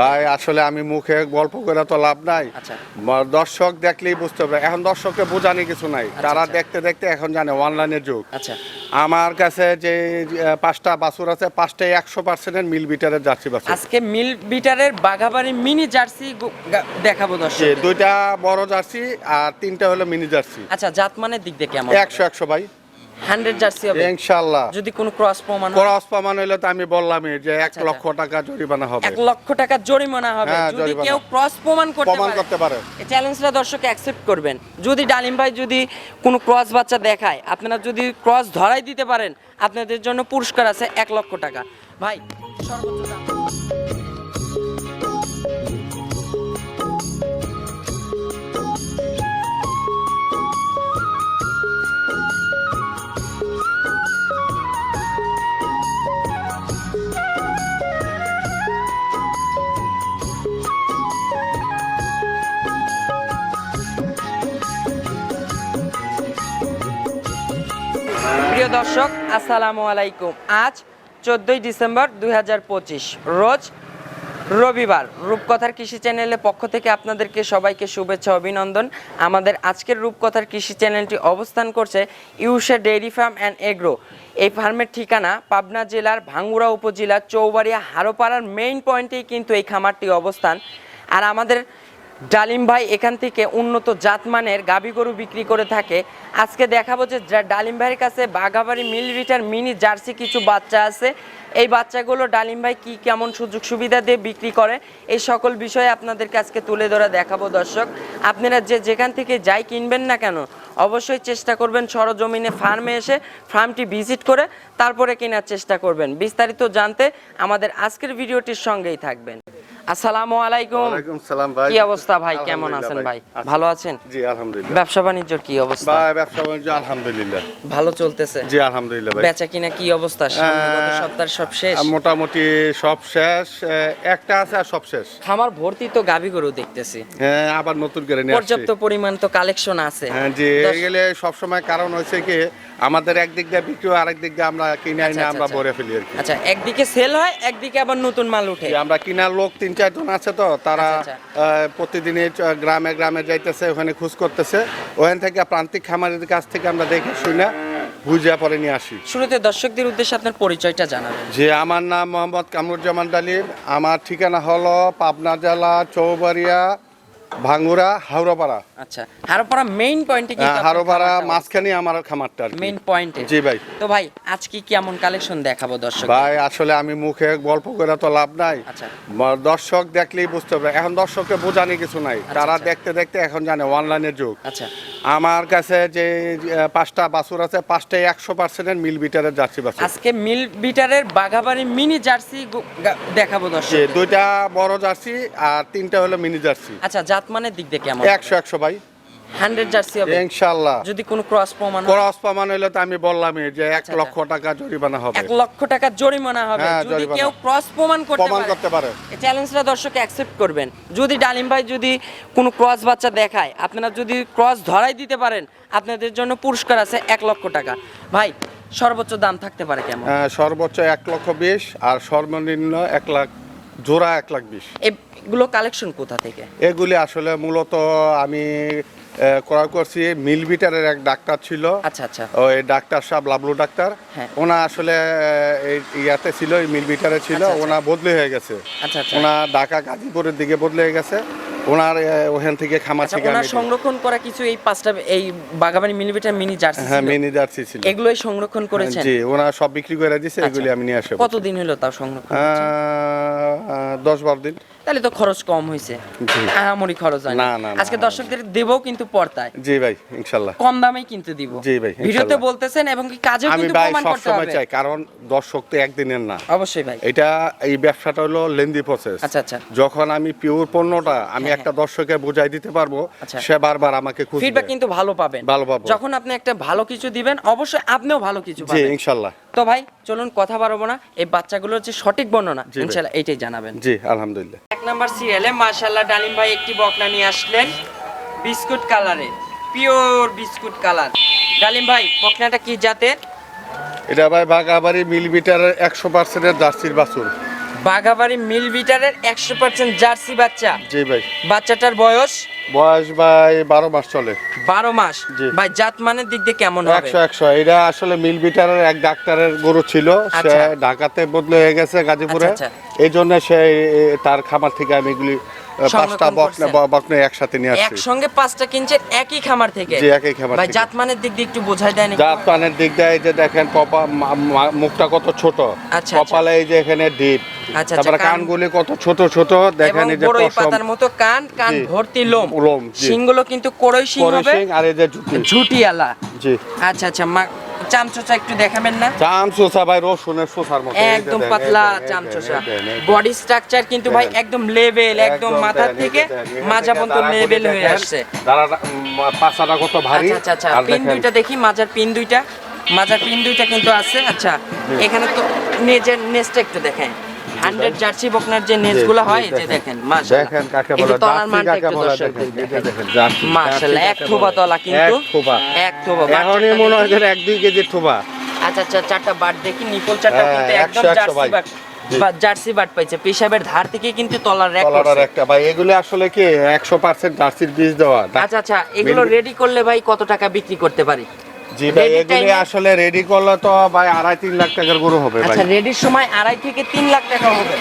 ভাই আসলে আমি মুখে গল্প করে তো লাভ নাই। আচ্ছা। দর্শক দেখলেই বুঝতে পারে এখন দর্শককে বোঝানি কিছু নাই। তারা আচ্ছা। দেখতে দেখতে এখন জানে অনলাইনের যুগ। আচ্ছা। আমার কাছে যে পাঁচটা বাছুর আছে পাঁচটাই একশো পার্সেন্টের মিল বিটারের জার্সি বাছুর। আজকে মিল বিটারের বাঘাবাড়ি মিনি জার্সি দেখাবো দর্শক। দুইটা বড় জার্সি আর তিনটা হলো মিনি জার্সি। আচ্ছা জাতমানের দিক দিয়ে কেমন? একশো একশো ভাই। হান্ড্রেড জার্সি হবে। যদি কোনো ক্রস প্রমাণ ক্রস প্রমাণ হইলে তো আমি বললামই যে এক আচ্ছা, লক্ষ টাকা জরিমানা হবে। এক লক্ষ টাকা জরিমানা হবে। হ্যাঁ, যদি কেউ ক্রস প্রমাণ করতে প্রমাণ করতে পারে। এই চ্যালেঞ্জটা দর্শক অ্যাকসেপ্ট করবেন। যদি ডালিম ভাই যদি কোনো ক্রস বাচ্চা দেখায় আপনারা যদি ক্রস ধরাই দিতে পারেন আপনাদের জন্য পুরস্কার আছে এক লক্ষ টাকা। ভাই সর্বোচ্চ দর্শক, আসসালামু আলাইকুম। আজ চোদ্দই ডিসেম্বর দু হাজার পঁচিশ, রোজ রবিবার। রূপকথার কৃষি চ্যানেলের পক্ষ থেকে আপনাদেরকে সবাইকে শুভেচ্ছা, অভিনন্দন। আমাদের আজকের রূপকথার কৃষি চ্যানেলটি অবস্থান করছে ইউসে ডেইরি ফার্ম অ্যান্ড এগ্রো। এই ফার্মের ঠিকানা পাবনা জেলার ভাঙ্গুড়া উপজেলার চৌবাড়িয়া হারোপাড়ার মেইন পয়েন্টেই কিন্তু এই খামারটি অবস্থান। আর আমাদের ডালিম ভাই এখান থেকে উন্নত জাতমানের গাবি গরু বিক্রি করে থাকে। আজকে দেখাবো যে ডালিম ভাইয়ের কাছে বাঘাবাড়ি মিল রিটার মিনি জার্সি কিছু বাচ্চা আছে। এই বাচ্চাগুলো ডালিম ভাই কী কেমন সুযোগ সুবিধা দিয়ে বিক্রি করে, এই সকল বিষয়ে আপনাদেরকে আজকে তুলে ধরা দেখাবো দর্শক। আপনারা যে যেখান থেকে যাই কিনবেন না কেন, অবশ্যই চেষ্টা করবেন সরজমিনে ফার্মে এসে ফার্মটি ভিজিট করে তারপরে কেনার চেষ্টা করবেন। বিস্তারিত জানতে আমাদের আজকের ভিডিওটির সঙ্গেই থাকবেন। আসসালামু আলাইকুম। ওয়ালাইকুম সালাম ভাই। কি অবস্থা ভাই? কেমন আছেন ভাই। ভালো আছেন? জি আলহামদুলিল্লাহ। ব্যবসা বাণিজ্যর কি অবস্থা? ভাই ব্যবসা বাণিজ্য আলহামদুলিল্লাহ। ভালো চলতেছে? জি আলহামদুলিল্লাহ ভাই। বেচা কিনা কি অবস্থা? গত সব শেষ? মোটামুটি সব শেষ। একটা আছে আর সব শেষ। খামার ভর্তি তো গাবি গরু দেখতেছি। হ্যাঁ আবার নতুন করে নিয়ে পর্যাপ্ত পরিমাণ তো কালেকশন আছে। হ্যাঁ জি দশ- গেলে সবসময় কারণ হয়েছে কি আমাদের একদিক দিয়ে বিক্রি হয়, আরেক দিক দিয়ে আমরা কিনে আনি আচ্ছা, আমরা আচ্ছা। ভরে ফেলি আর কি। আচ্ছা একদিকে সেল হয় একদিকে আবার নতুন মাল উঠে। আমরা কিনার লোক তিন চারজন আছে তো তারা আচ্ছা, প্রতিদিনই গ্রামে গ্রামে যাইতেছে ওখানে খোঁজ করতেছে। ওখান থেকে প্রান্তিক খামারের কাছ থেকে আমরা দেখে শুনে বুঝিয়া পরে নিয়ে আসি। শুরুতে দর্শকদের উদ্দেশ্যে আপনার পরিচয়টা জানাবেন। যে আমার নাম মোহাম্মদ কামরুজ্জামান ডালিম আমার ঠিকানা হলো পাবনা জেলা চৌবাড়িয়া ভাঙ্গুরা হাওড়াপাড়া। আচ্ছা হাওড়াপাড়া মেইন পয়েন্টে কি হাওড়াপাড়া মাঝখানে আমার খামারটা মেইন পয়েন্টে জি ভাই। তো ভাই আজকে কেমন কালেকশন দেখাবো দর্শক ভাই আসলে আমি মুখে গল্প করে তো লাভ নাই। আচ্ছা। দর্শক দেখলেই বুঝতে পারে এখন দর্শককে বোঝানি কিছু নাই। তারা আচ্ছা। দেখতে দেখতে এখন জানে অনলাইনের যুগ। আচ্ছা। আমার কাছে যে পাঁচটা বাছুর আছে পাঁচটাই একশো পার্সেন্টের মিল বিটারের জার্সি বাছুর। আজকে মিল বিটারের বাঘাবাড়ি মিনি জার্সি দেখাবো দর্শক দুইটা বড় জার্সি আর তিনটা হলো মিনি জার্সি। আচ্ছা জাত মানের দিক দিয়ে কেমন? একশো একশো ভাই। হান্ড্রেড জার্সি হবে। যদি কোনো ক্রস প্রমাণ ক্রস প্রমাণ হইলে তো আমি বললামই যে এক আচ্ছা, লক্ষ টাকা জরিমানা হবে। এক লক্ষ টাকা জরিমানা হবে। হ্যাঁ, যদি কেউ ক্রস প্রমাণ করতে প্রমাণ করতে পারে। এই চ্যালেঞ্জটা দর্শক অ্যাকসেপ্ট করবেন। যদি ডালিম ভাই যদি কোনো ক্রস বাচ্চা দেখায় আপনারা যদি ক্রস ধরাই দিতে পারেন আপনাদের জন্য পুরস্কার আছে এক লক্ষ টাকা। ভাই সর্বোচ্চ দাম থাকতে পারে কেমন? সর্বোচ্চ এক লক্ষ বিশ আর সর্বনিম্ন এক লাখ জোড়া এক লাখ বিশ। এগুলো কালেকশন কোথা থেকে? এগুলি আসলে মূলত আমি ক্রয় করছি। এক ডাক্তার ছিল। আচ্ছা আচ্ছা। ওই ডাক্তার সাহেব লাবলু ডাক্তার। হ্যাঁ। ওনা আসলে ইয়াতে ছিল ছিল। আচ্ছা, আচ্ছা। ওনা বদলে হয়ে গেছে। আচ্ছা ওনা ঢাকা গাজীপুরের দিকে বদলে হয়ে গেছে। ওনার ওখান থেকে খামার থেকে ওনার সংরক্ষণ করা কিছু এই পাঁচটা এই বাগাবাড়ি মিলিমিটার মিনি জার্সি হ্যাঁ মিনি জার্সি ছিল। এগুলোই সংরক্ষণ করেছেন? জি ওনা সব বিক্রি করে আচ্ছা। এগুলি আমি নিয়ে আসব। কতদিন হলো তাও সংরক্ষণ আহ, দশ বারো দিন। তাহলে তো খরচ কম হয়েছে আহামরি খরচ হয় না, আজকে দর্শকদের দেবও কিন্তু পর্দায়। জি ভাই ইনশাল্লাহ। কম দামেই কিন্তু দিব। জি ভাই, ভিডিওতে বলতেছেন এবং কি কাজেও কিন্তু প্রমাণ করতে হবে। চাই কারণ দর্শক তো একদিনের না। অবশ্যই ভাই। এটা এই ব্যবসাটা হলো লেন্দি প্রসেস আচ্ছা আচ্ছা। যখন আমি পিওর পণ্যটা আমি হ্যাঁ, একটা দর্শকে বুঝাই দিতে পারব আচ্ছা। সে বারবার আমাকে খুঁজবে। ফিডব্যাক কিন্তু ভালো পাবেন। ভালো পাবো। যখন আপনি একটা ভালো কিছু দিবেন অবশ্যই আপনিও ভালো কিছু পাবেন জি পাবেন। ইনশাল্লাহ। তো ভাই চলুন কথা বাড়াবো না। এই বাচ্চাগুলোর যে সঠিক বর্ণনা ইনশাল্লাহ ইনশাআল্লাহ এইটাই জানাবেন। জি আলহামদুলিল্লাহ। এক নাম্বার সিরিয়ালে মাশাআল্লাহ ডালিম ভাই একটি বকনা নিয়ে আসলেন বিস্কুট কালারে পিওর বিস্কুট কালার। ডালিম ভাই বকনাটা কি জাতের? এটা ভাই বাগাবাড়ি মিলিমিটার একশো পার্সেন্টের জার্সির বাছুর। বাঘাবাড়ি মিল বিটারের একশো পার্সেন্ট জার্সি বাচ্চা। জি ভাই। বাচ্চাটার বয়স? বয়স ভাই বারো মাস চলে। বারো মাস। ভাই জাত মানের দিক দিয়ে কেমন একশো একশো। এটা আসলে মিল বিটারের এক ডাক্তারের গরু ছিল। সে আচ্ছা। ঢাকাতে বদলে হয়ে গেছে গাজীপুরে। আচ্ছা, এই জন্য সে তার খামার থেকে আমি এগুলি পাঁচটা বকনা বকনা একসাথে নিয়ে আসছি। একসঙ্গে পাঁচটা কিনছেন একই খামার থেকে? জি, একই খামার ভাই থেকে। জাত মানের দিক দিয়ে একটু বোঝাই দেন একটু। জাত পানের দিক দিয়ে এই যে দেখেন কপা মুখটা কত ছোট। আচ্ছা। কপালে এই যে এখানে ডিপ। আচ্ছা, তারপরে কান- কানগুলি কত ছোট ছোট। দেখেন এই যে পশম। পাতার মতো কান কান ভর্তি লোম। লোম, জি। শিংগুলো কিন্তু কোরই শিং হবে। আর এই যে জুটি ঝুটিয়ালা জি। আচ্ছা আচ্ছা মা চামচোচা একটু দেখাবেন না? চাম ভাই রসুনের সোসার মতো। একদম পাতলা চামচোচা। বডি স্ট্রাকচার কিন্তু ভাই একদম লেভেল একদম মাথা থেকে মাজা পর্যন্ত লেভেল হয়ে আসছে। পাছাটা কত ভারী? আচ্ছা আচ্ছা আচ্ছা পিন দুইটা দেখি মাজার পিন দুইটা। মাজার পিন দুইটা কিন্তু আছে। আচ্ছা এখানে তো নেজের নেস্টটা একটু দেখেন হান্ড্রেড জার্সি বকনার যে নেজগুলো হয় যে দেখেন। দেখেন কাকে বলে তলার মানটা একটু বলে দর্শকদের দেখেন, মাশাআল্লাহ এক কাকে থোবা তলা কিন্তু এক থোবা। এক থোবা এখনই মনে হয় এক দুই কেজি থোবা। আচ্ছা আচ্ছা চারটা বাট দেখি নিপল চারটা হ্যাঁ, কিন্তু একদম জার্সি বাট জার্সি বাট পাইছে। পেশাবের ধার থেকে কিন্তু তলার র্যাক কলার একটা ভাই এগুলো আসলে কি একশো পার্সেন্ট জার্সির বীজ দেওয়া? আচ্ছা আচ্ছা এগুলো রেডি করলে ভাই কত টাকা বিক্রি করতে পারি? জি ভাই এগুলি আসলে রেডি করলে তো ভাই আড়াই তিন লাখ টাকার গরু হবে ভাই। আচ্ছা রেডির সময় আড়াই থেকে তিন লাখ টাকা হবে।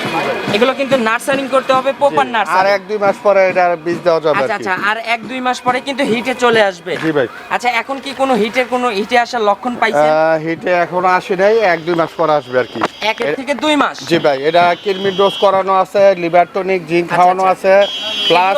এগুলো কিন্তু নার্সারিং করতে হবে প্রপার জি, আর এক দুই মাস পরে এটা বীজ দেওয়া যাবে আচ্ছা আচ্ছা আর এক দুই মাস পরে কিন্তু হিটে চলে আসবে। জি ভাই। আচ্ছা এখন কি কোনো হিটের কোনো হিটে আসার লক্ষণ পাইছেন? হিটে এখনও আসে নাই এক দুই মাস পরে আসবে আর কি। এর- থেকে দুই মাস? জি ভাই এটা ডোজ করানো আছে লিভার টনিক জিঙ্ক আচ্ছা, খাওয়ানো আছে প্লাস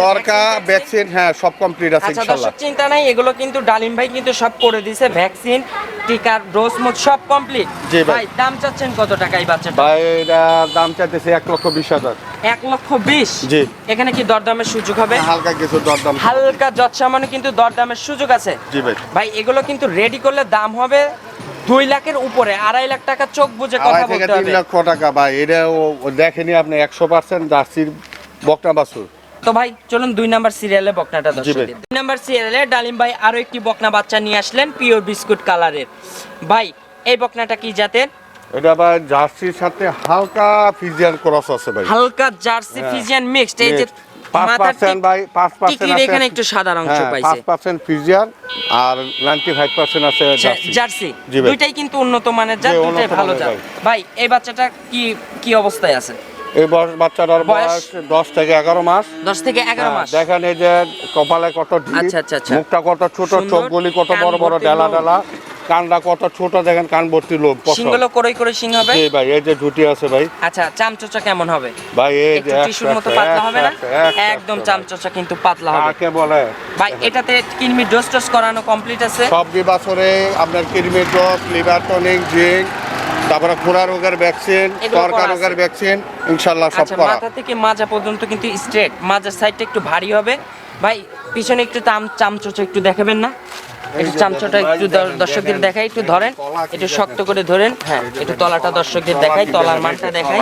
তরকা ভ্যাকসিন হ্যাঁ সব কমপ্লিট আছে আচ্ছা ইনশাআল্লাহ চিন্তা নাই এগুলো কিন্তু ডালিম ভাই কিন্তু সব করে দিছে ভ্যাকসিন টিকার ডোজ মোট সব কমপ্লিট জি ভাই। দাম চাচ্ছেন কত টাকা এই বাচ্চাটা ভাই এটা দাম চাইতেছে এক লক্ষ বিশ হাজার। এক লক্ষ বিশ? জি। এখানে কি দরদামের সুযোগ হবে? হালকা কিছু দরদাম। হালকা যৎসামান্য কিন্তু দরদামের সুযোগ আছে। জি ভাই। ভাই এগুলো কিন্তু রেডি করলে দাম হবে দুই লাখের উপরে। আড়াই লাখ টাকা চোখ বুঝে কথা বলতে তিন লক্ষ টাকা ভাই। এটা দেখেনি আপনি একশো পার্সেন্ট জার্সির বকনা বাছুর। তো ভাই চলুন দুই নাম্বার সিরিয়ালে বকনাটা দর্শক দুই নাম্বার সিরিয়ালে ডালিম ভাই আরও একটি বকনা বাচ্চা নিয়ে আসলেন পিওর বিস্কুট কালারের ভাই এই বকনাটা কি জাতের? এটা ভাই জার্সির সাথে হালকা ফিজিয়ান ক্রস আছে ভাই। হালকা জার্সি ফিজিয়ান মিক্সড এই যে হ্যাঁ। এখানে একটু সাদা অংশ পাইছে। ফিজিয়ান আর আছে জার্সি। দুইটাই কিন্তু উন্নত মানের জাত দুইটাই ভালো জাত। ভাই এই বাচ্চাটা কি কি অবস্থায় আছে? এই বয়স বাচ্চাটার বয়স? দশ থেকে এগারো মাস। দশ থেকে এগারো হ্যাঁ, মাস। দেখেন এই যে কপালে কত আচ্ছা, আচ্ছা, আচ্ছা। মুখটা কত ছোট চোখগুলি কত বড় বড় ডেলা ডেলা। কানটা কত ছোট দেখেন কান ভর্তি পশম। সিংগুলো করই করে সিং হবে? জি ভাই এই যে ঝুটি আছে ভাই। আচ্ছা চামচোচা কেমন হবে? ভাই এই যে টিস্যুর মতো পাতলা হবে না? একদম চামচোচা কিন্তু পাতলা। হবে। কাকে বলে? ভাই এটাতে কিনমি ডোজ টোজ করানো কমপ্লিট আছে? সব বছরে আপনার kidney drop liver tonic zinc তারপরে খুরা রোগের ভ্যাকসিন তরকা রোগের ভ্যাকসিন ইনশাল্লাহ সব আচ্ছা করা। মাথা থেকে মাজা পর্যন্ত কিন্তু স্ট্রেট মাজার সাইডটা একটু ভারী হবে। ভাই পিছনে একটু চাম চামচোচা একটু দেখাবেন না? একটু চামচোটা একটু দর্শকদের। দেখাই একটু ধরেন। একটু শক্ত করে ধরেন। হ্যাঁ একটু তলাটা দর্শকদের দেখাই তলার মানটা দেখাই।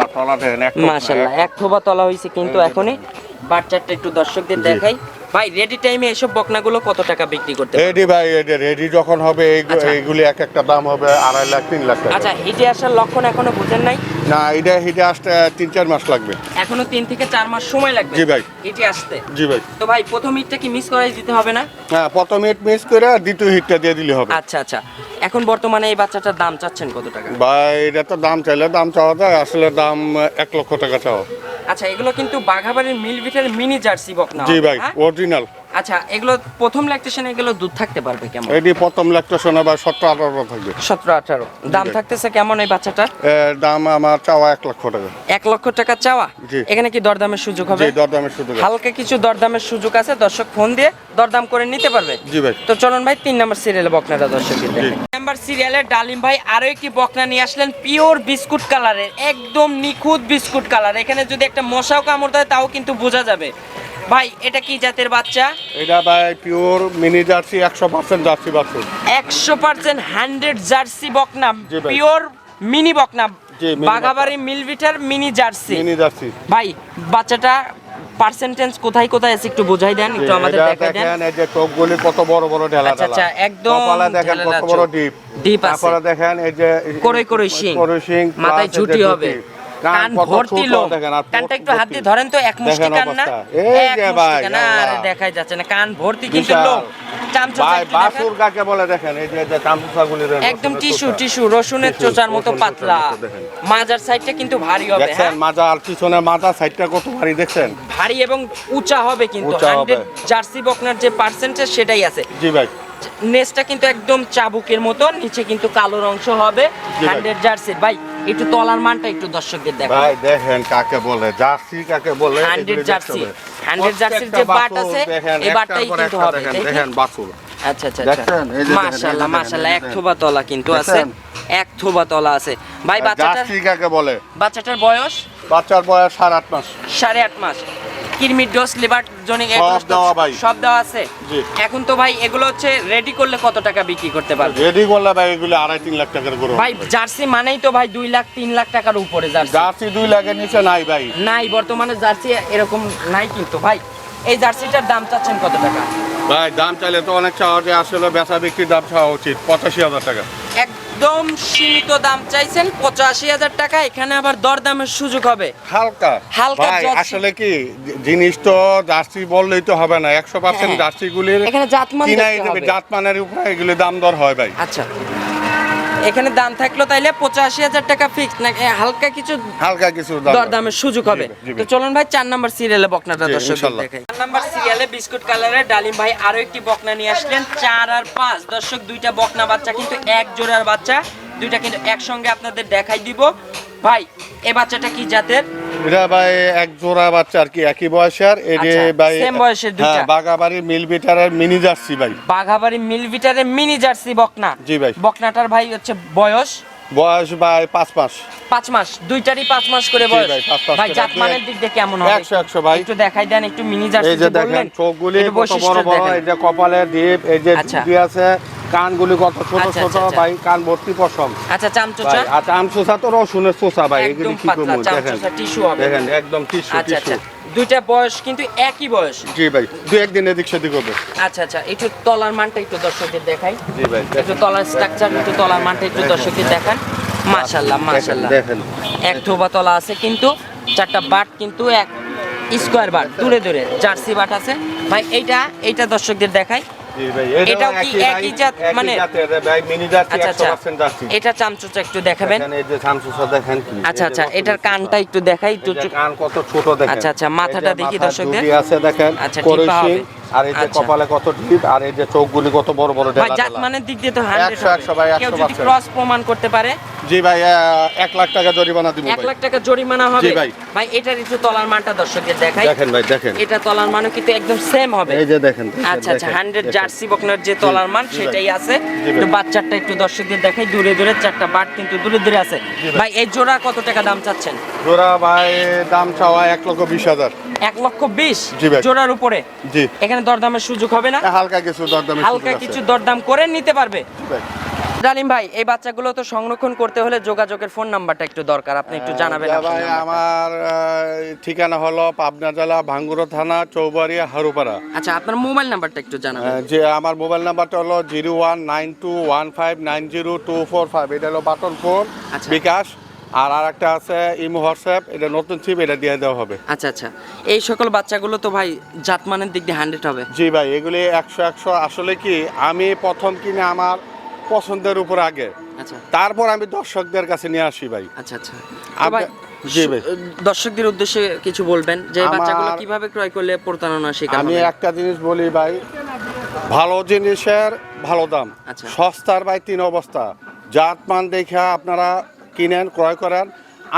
মাশাল্লাহ এক- এক থোবা তলা হয়েছে কিন্তু এখনই। বাচ্চাটা একটু দর্শকদের দেখাই। ভাই রেডি টাইমে এসব বকনাগুলো কত টাকা বিক্রি করতে রেডি ভাই রেডি যখন হবে আচ্ছা। এইগুলি এক একটা দাম হবে আড়াই লাখ তিন লাখ টাকা। আচ্ছা হিটে আসার লক্ষণ এখনও বুঝেন নাই? না এটা হিটে আসতে তিন চার মাস লাগবে। এখনও তিন থেকে চার মাস সময় লাগবে? জি ভাই। হিটে আসতে? জি ভাই। তো ভাই প্রথম হিটটা কি মিস করাই দিতে হবে না? হ্যাঁ প্রথম হিট মিস করে দ্বিতীয় হিটটা দিয়ে দিলে হবে। আচ্ছা আচ্ছা। এখন বর্তমানে এই বাচ্চাটার দাম চাচ্ছেন কত টাকা? ভাই এটা তো দাম চাইলে দাম চাওয়া যায় আসলে দাম এক লক্ষ টাকা চাওয়া। আচ্ছা এগুলো কিন্তু বাঘাবাড়ির মিল ভিটের মিনি জার্সি বকনা জি ভাই হ্যাঁ? অরিজিনাল আচ্ছা এগুলো প্রথম ল্যাকটেশনে এগুলো দুধ থাকতে পারবে কেমন? এটি প্রথম লেখটা শোনা ভাই সত্তর আঠারো থাকবে। সতেরো আঠারো। দাম থাকতেছে কেমন এই বাচ্চাটার দাম আমার চাওয়া এক লক্ষ টাকা। এক লক্ষ টাকা চাওয়া? এখানে কি দরদামের সুযোগ হবে? জি দরদামের সুযোগ হালকা কিছু দরদামের সুযোগ আছে দর্শক ফোন দিয়ে দরদাম করে নিতে পারবে। জি ভাই। তো চলুন ভাই তিন নম্বর সিরিয়ালে বকনাটা জি। তিন সিরিয়ালে ডালিম ভাই আরও একটি বকনা নিয়ে আসলেন পিওর বিস্কুট কালারের একদম নিখুঁত বিস্কুট কালার এখানে যদি একটা মশাও কামড় দেয় তাও কিন্তু বোঝা যাবে। ভাই এটা কি জাতের বাচ্চা? এটা ভাই পিওর মিনি জার্সি একশো পার্সেন্ট জার্সি বাছুর একশো পার্সেন্ট হান্ড্রেড জার্সি বকনা পিওর মিনি বকনা বাঘাবাড়ি Milkvita mini jersey. Mini jersey. ভাই বাচ্চাটা পার্সেন্টেজ কোথায় কোথায় আছে একটু বোঝাই দেন একটু আমাদের দেখাই দেন। এই যে চোখগুলি কত বড় বড় ঢেলা আচ্ছা, আচ্ছা, একদম কপালে দেখেন কত বড়। ডিপ ডিপ আছে। তারপরে দেখেন এই যে কোরই কোরই শিং। কোরই শিং মাথায় ঝুঁটি। হবে। কান ভর্তি কানটা একটু হাত দিয়ে ধরেন তো এক মুষ্টি কান না? এই যে ভাই, দেখাই যাচ্ছে না কান ভর্তি কিন্তু বিশাল। লোক। ভাই বাসুর কাকে বলে দেখেন? এই যে যে চামচুসাগুলির একদম টিস্যু টিস্যু রসুনের চোচার মতো পাতলা। মাজার সাইডটা কিন্তু ভারী হবে হ্যাঁ? মাজা আর পিছনে মাজা সাইডটা কত ভারী দেখছেন? ভারী এবং উঁচা হবে কিন্তু জার্সি বকনার যে পার্সেন্টেজ সেটাই আছে। জি ভাই। নেসটা কিন্তু একদম চাবুকের মতো নিচে কিন্তু কালোর অংশ হবে। হান্ড্রেড জার্সির ভাই একটু তলার মানটা একটু দর্শকদের দেখো ভাই দেখেন কাকে বলে জার্সি কাকে বলে হান্ড্রেড জার্সি। হান্ড্রেড জার্সির যে বাট আছে এই বাটটাই কিন্তু হবে দেখেন, বাছুর আচ্ছা আচ্ছা দেখছেন? এই যে মাশাআল্লাহ মাশাআল্লাহ এক থোবা তলা কিন্তু আছে এক থোবা তলা আছে। ভাই বাচ্চাটার জার্সি কাকে বলে? বাচ্চাটার বয়স? বাচ্চার বয়স সাড়ে আট মাস। সাড়ে আট মাস। কিরমির ডোজ লিভার জনিক সব দেওয়া ভাই। সব দেওয়া আছে? এখন তো ভাই এগুলো হচ্ছে রেডি করলে কত টাকা বিক্রি করতে পারবে? রেডি করলে ভাই এগুলো আড়াই তিন লাখ টাকার গরু ভাই জার্সি মানেই তো ভাই দুই লাখ তিন লাখ টাকার উপরে জার্সি। জার্সি দুই লাখের নিচে নাই ভাই। নাই বর্তমানে জার্সি এরকম নাই কিন্তু ভাই। এই জার্সিটার দাম চাচ্ছেন কত টাকা? ভাই দাম চাইলে তো অনেক চাওয়া আসলে বেচা বিক্রির দাম চাওয়া উচিত পঁচাশি হাজার টাকা। একদম সীমিত দাম চাইছেন পঁচাশি হাজার টাকা এখানে আবার দরদামের সুযোগ হবে। হালকা। হালকা ভাই আসলে কি জিনিস তো জার্সি বললেই তো হবে না একশো পার্সেন্ট হ্যাঁ। জার্সি গুলির এখানে জাতমান কিনাই দেবে জাতমানের উপরে এগুলি দাম দর হয় ভাই। আচ্ছা। এখানে দাম থাকল তাইলে পঁচাশি হাজার টাকা ফিক্স না হালকা কিছু হালকা কিছু দাম দরদামের সুযোগ হবে। তো চলুন ভাই চার নাম্বার সিরিয়ালে বকনাটা দর্শক দেখাই। চার নাম্বার সিরিয়ালে বিস্কুট কালারের ডালিম ভাই আরও একটি বকনা নিয়ে আসলেন। চার আর পাঁচ। দর্শক দুইটা বকনা বাচ্চা কিন্তু এক জোড়ার বাচ্চা। দুইটা কিন্তু একসঙ্গে আপনাদের দেখাই দিব। ভাই এ বাচ্চাটা কি জাতের? এটা ভাই এক জোড়া বাচ্চা আর কি একই বয়সের এই যে আচ্ছা, ভাই same বয়সের দুইটা। হ্যাঁ বাগাবাড়ি মিল বিটারের মিনি জার্সি ভাই বাঘাবাড়ি মিলভিটারের মিনি জার্সি বকনা জি ভাই। বকনাটার ভাই হচ্ছে বয়স বয়স ভাই পাঁচ মাস পাঁচ মাস দুইটারই পাঁচ মাস করে বয়স ভাই, পাঁচ মাস ভাই করে। জাতমানের দিক দিয়ে কেমন হবে একশো একশো ভাই একটু দেখাই দেন একটু মিনি জার্সি এই যে দেখেন চোখগুলি বড় বড়। এই যে কপালে দ্বীপ এই যে আচ্ছা। আছে কানগুলি কত ছোট আচ্ছা, ছোট আচ্ছা, আচ্ছা। ভাই কান ভর্তি পশম। আচ্ছা চামচোচা ভাই আর আম চোষা তো রসুনের চোষা ভাই এগুলি কি করব দেখেন। টিস্যু হবে। দেখেন একদম টিস্যু আচ্ছা টিস্যু। আচ্ছা। দুইটা বয়স কিন্তু একই বয়স? জি ভাই দু একদিন এদিক সেদিক হবে। আচ্ছা আচ্ছা একটু তলার মানটা একটু দর্শকদের দেখাই। জি ভাই একটু তলার স্ট্রাকচার একটু তলার মানটা একটু দর্শকদের দেখান। মাশাল্লাহ মাশাল্লাহ দেখেন। এক থোবা তলা আছে কিন্তু চারটা বাট কিন্তু এক স্কোয়ার বাট দূরে দূরে জার্সি বাট আছে। ভাই এইটা এইটা দর্শকদের দেখাই। ভাই এটাও কি একই জাত মানে ভাই মিনি জার্সি আচ্ছা আচ্ছা 100% জার্সি এটা চামচোচা একটু দেখাবেন এই যে শামসুসা দেখেন কি আচ্ছা আচ্ছা এটার কানটা একটু দেখাই একটু কান কত ছোট দেখেন আচ্ছা, আচ্ছা, মাথাটা দেখি দর্শকদের। আছে দেখেন আচ্ছা। আর এই যে আচ্ছা। কপালে কত টিপ আর এই যে চোখগুলি কত বড় বড় জাত। মানের দিক দিয়ে তো হান্ড্রেড একশো, একশো ভাই, কেউ একশো যদি পার্সেন্ট। ক্রস প্রমাণ করতে পারে জি ভাই এক লাখ টাকা জরিমানা দিব এক লাখ টাকা জরিমানা হবে? ভাই। ভাই এটার একটু তলার মানটা দর্শকদের দেখাই। দেখেন ভাই দেখেন। এটা তলার মানও কিন্তু একদম সেম হবে। এই যে দেখেন আচ্ছা আচ্ছা হান্ড্রেড জার্সি বকনার যে তলার মান সেটাই আছে। একটু বাচ্চাটা একটু দর্শকদের দেখাই দূরে দূরে চারটা বাট কিন্তু দূরে দূরে আছে। ভাই। ভাই এই জোড়া কত টাকা দাম চাচ্ছেন? জোড়া ভাই দাম চাওয়া এক লক্ষ বিশ হাজার। এক লক্ষ বিশ জোড়ার উপরে। জি। এখানে দরদামের সুযোগ হবে না। হালকা কিছু দরদামি হালকা কিছু দরদাম করে নিতে পারবে। ভাই। ভাই এই বাচ্চাগুলো তো সংরক্ষণ করতে হলে যোগাযোগের ফোন নাম্বারটা একটু দরকার। আপনি একটু জানাবেন ভাই আমার ঠিকানা হলো পাবনা জেলা ভাঙ্গুরো থানা চৌবাড়িয়া হারুপাড়া। আচ্ছা আপনার মোবাইল নাম্বারটা একটু জানাবেন। যে আমার মোবাইল নাম্বারটা হলো zero one nine two one five nine zero two four five. এটা হলো বাটন ফোন। আচ্ছা। বিকাশ আর আরেকটা আছে ইমো হোয়াটসঅ্যাপ এটা নতুন চিপ এটা দিয়ে দেওয়া হবে। আচ্ছা আচ্ছা। এই সকল বাচ্চাগুলো তো ভাই জাতমানের দিক দিয়ে হান্ড্রেড হবে। জি ভাই এগুলি একশো একশো। আসলে কি আমি প্রথম কিনে আমার পছন্দের উপর আগে। আচ্ছা। তারপর আমি দর্শকদের কাছে নিয়ে আসি ভাই। আচ্ছা আচ্ছা। ভাই, জি ভাই। দর্শকদের উদ্দেশ্যে কিছু বলবেন যে বাচ্চাগুলো কীভাবে ক্রয় করলে প্রতারণা শিকার আমি একটা জিনিস বলি ভাই ভালো জিনিসের ভালো দাম। আচ্ছা। সস্তার ভাই তিন অবস্থা। জাত মান দেখা আপনারা কিনেন ক্রয় করেন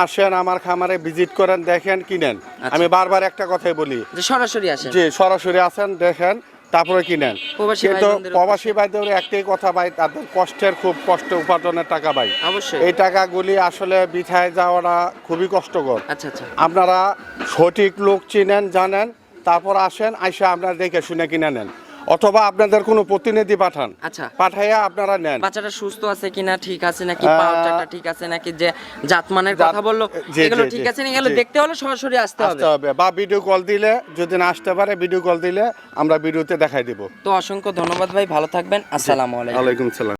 আসেন আমার খামারে ভিজিট করেন দেখেন কিনেন। আচ্ছা। আমি বারবার একটা কথাই বলি। সরাসরি আসেন। যে সরাসরি আসেন দেখেন তারপরে কিনেন। কিন্তু প্রবাসী ভাইদের একটাই কথা ভাই তাদের কষ্টের খুব কষ্ট উপার্জনের টাকা ভাই। অবশ্যই। এই টাকাগুলি আসলে বিথায় যাওয়াটা খুবই কষ্টকর। আচ্ছা আচ্ছা। আপনারা সঠিক লোক চিনেন জানেন তারপর আসেন আইসা আপনারা দেখে শুনে কিনে নেন। অথবা আপনাদের কোনো প্রতিনিধি পাঠান। আচ্ছা। পাঠাইয়া আপনারা নেন। বাচ্চাটা সুস্থ আছে কিনা ঠিক আছে নাকি? পাটাটা ঠিক আছে নাকি? যে জাতমানের কথা বলল এগুলো ঠিক আছে না এগুলো দেখতে হলে সরাসরি আসতে হবে আসতে হবে। বা ভিডিও কল দিলে যদি না আসতে পারে ভিডিও কল দিলে আমরা ভিডিওতে দেখাই দিব। তো অসংখ্য ধন্যবাদ ভাই ভালো থাকবেন। আসসালামু আলাইকুম। ওয়ালাইকুম সালাম।